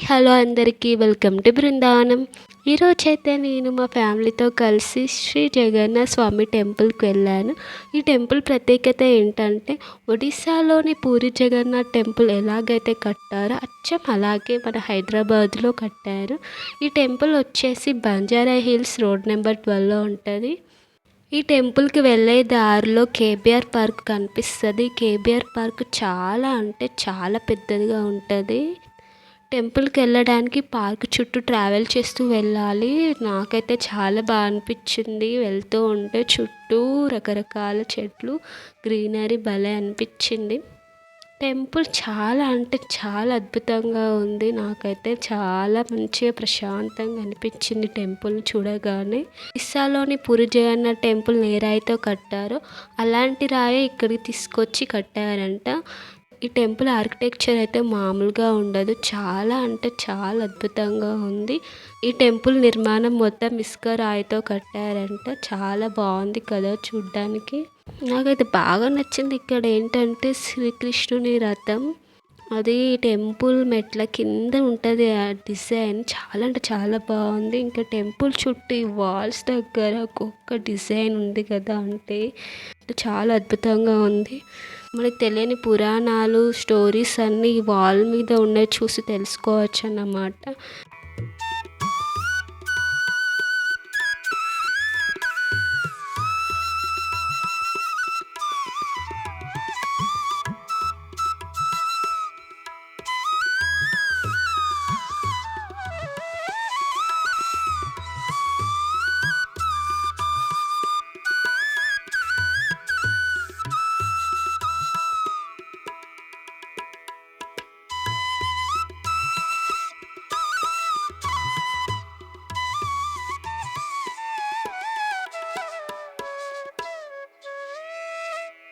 Hi hello అందరికీ welcome to Brindavanam. ఈరోజైతే నేను మా ఫ్యామిలీతో కలిసి శ్రీ జగన్నాథ స్వామి టెంపుల్కి వెళ్ళాను. ఈ టెంపుల్ ప్రత్యేకత ఏంటంటే ఒడిశాలోని పూరి జగన్నాథ్ టెంపుల్ ఎలాగైతే కట్టారో అచ్చం అలాగే మన హైదరాబాద్లో కట్టారు. ఈ టెంపుల్ వచ్చేసి బంజారా హిల్స్ రోడ్ నెంబర్ ట్వెల్వ్లో ఉంటుంది. ఈ టెంపుల్కి వెళ్ళే దారిలో కేబీఆర్ పార్క్ కనిపిస్తుంది. కేబిఆర్ పార్క్ చాలా అంటే చాలా పెద్దదిగా ఉంటుంది. టెంపుల్కి వెళ్ళడానికి పార్క్ చుట్టూ ట్రావెల్ చేస్తూ వెళ్ళాలి. నాకైతే చాలా బాగా అనిపించింది. వెళ్తూ ఉంటే చుట్టూ రకరకాల చెట్లు గ్రీనరీ భలే అనిపించింది. టెంపుల్ చాలా అంటే చాలా అద్భుతంగా ఉంది. నాకైతే చాలా మంచిగా ప్రశాంతంగా అనిపించింది టెంపుల్ చూడగానే. ఇస్సాలోని పూరి జగన్నాథ్ టెంపుల్ ఏ రాయితో కట్టారో అలాంటి రాయి ఇక్కడికి తీసుకొచ్చి కట్టారంట. ఈ టెంపుల్ ఆర్కిటెక్చర్ అయితే మామూలుగా ఉండదు. చాలా అంటే చాలా అద్భుతంగా ఉంది. ఈ టెంపుల్ నిర్మాణం మొత్తం ఇసుక రాయితో కట్టారంట. చాలా బాగుంది కదా చూడ్డానికి. నాకైతే బాగా నచ్చింది ఇక్కడ ఏంటంటే శ్రీకృష్ణుని రథం. అది టెంపుల్ మెట్ల కింద ఉంటుంది ఆ డిజైన్. చాలా అంటే చాలా బాగుంది. ఇంకా టెంపుల్ చుట్టూ ఈ వాల్స్ దగ్గర ఒక్కొక్క డిజైన్ ఉంది కదా అంటే. చాలా అద్భుతంగా ఉంది. మనకు తెలియని పురాణాలు స్టోరీస్ అన్నీ ఈ వాల్ మీద ఉన్నాయి చూసి తెలుసుకోవచ్చు అన్నమాట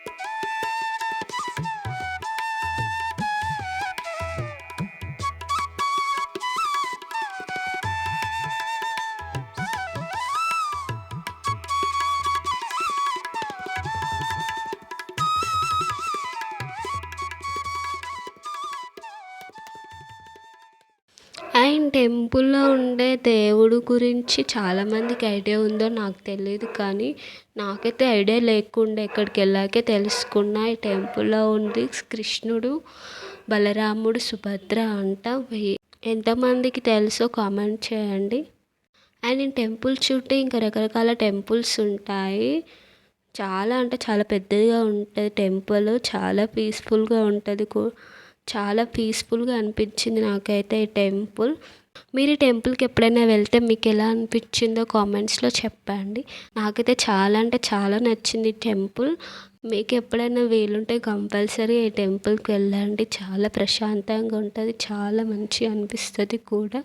Thank you. అండ్ టెంపుల్లో ఉండే దేవుడు గురించి చాలామందికి ఐడియా ఉందో నాకు తెలియదు కానీ నాకైతే ఐడియా లేకుండే ఇక్కడికి వెళ్ళాకే తెలుసుకున్న ఈ టెంపుల్లో ఉంది. కృష్ణుడు బలరాముడు సుభద్ర అంట. ఎంతమందికి తెలుసో కామెంట్ చేయండి. అండ్ ఈ టెంపుల్ చుట్టూ ఇంకా రకరకాల టెంపుల్స్ ఉంటాయి. చాలా అంటే చాలా పెద్దదిగా ఉంటుంది టెంపుల్. చాలా పీస్ఫుల్గా ఉంటుంది చాలా పీస్ఫుల్గా అనిపించింది నాకైతే ఈ టెంపుల్. మీరు ఈ టెంపుల్కి ఎప్పుడైనా వెళ్తే మీకు ఎలా అనిపించిందో కామెంట్స్లో చెప్పండి. నాకైతే చాలా అంటే చాలా నచ్చింది టెంపుల్. మీకు ఎప్పుడైనా వీలుంటే కంపల్సరీ ఈ టెంపుల్కి వెళ్ళండి. చాలా ప్రశాంతంగా ఉంటుంది చాలా మంచిగా అనిపిస్తుంది కూడా.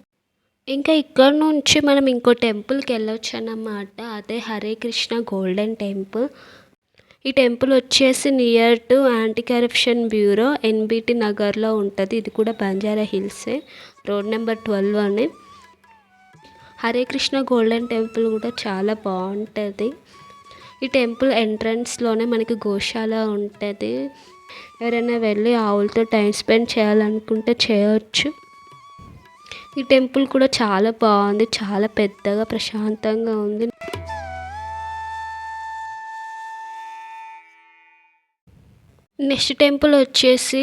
ఇంకా ఇక్కడ నుంచి మనం ఇంకో టెంపుల్కి వెళ్ళొచ్చు అన్నమాట అదే హరే కృష్ణ గోల్డెన్ టెంపుల్. ఈ టెంపుల్ వచ్చేసి near to anti corruption bureau NBT నగర్లో ఉంటుంది. ఇది కూడా బంజారా హిల్సే. రోడ్ నెంబర్ ట్వెల్వ్ అని. హరే కృష్ణ గోల్డెన్ టెంపుల్ కూడా చాలా బాగుంటుంది. ఈ టెంపుల్ ఎంట్రన్స్లోనే మనకి గోశాల ఉంటుంది. ఎవరైనా వెళ్ళి ఆవులతో టైం స్పెండ్ చేయాలనుకుంటే చేయవచ్చు ఈ టెంపుల్ కూడా చాలా బాగుంది. చాలా పెద్దగా ప్రశాంతంగా ఉంది. నెక్స్ట్ టెంపుల్ వచ్చేసి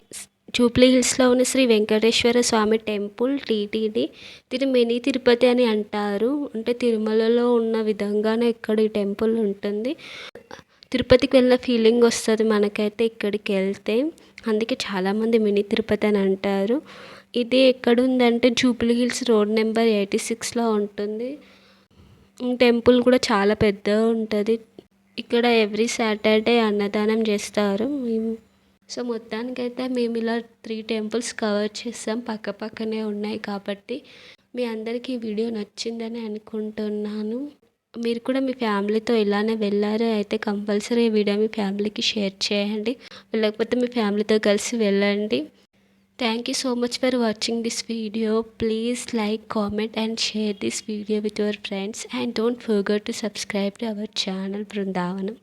జూబ్లీ హిల్స్లో ఉన్న శ్రీ వెంకటేశ్వర స్వామి టెంపుల్ టీటీడీ. దీన్ని మినీ తిరుపతి అని అంటారు. అంటే తిరుమలలో ఉన్న విధంగానే ఇక్కడ ఈ టెంపుల్ ఉంటుంది. తిరుపతికి వెళ్ళిన ఫీలింగ్ వస్తుంది మనకైతే ఇక్కడికి వెళ్తే. అందుకే చాలామంది మినీ తిరుపతి అని అంటారు. ఇది ఎక్కడుందంటే Jubilee Hills road number eighty సిక్స్లో ఉంటుంది. టెంపుల్ కూడా చాలా పెద్దగా ఉంటుంది. ఇక్కడ ఎవ్రీ సాటర్డే అన్నదానం చేస్తారు. సో మొత్తానికైతే మేము ఇలా త్రీ టెంపుల్స్ కవర్ చేసాం. పక్క పక్కనే ఉన్నాయి కాబట్టి మీ అందరికీ ఈ వీడియో నచ్చిందని అనుకుంటున్నాను. మీరు కూడా మీ ఫ్యామిలీతో ఇలానే వెళ్ళారు అయితే కంపల్సరీ ఈ వీడియో మీ ఫ్యామిలీకి షేర్ చేయండి. లేకపోతే మీ ఫ్యామిలీతో కలిసి వెళ్ళండి. Thank you so much for watching this video please like comment and share this video with your friends and don't forget to subscribe to our channel Brindavanam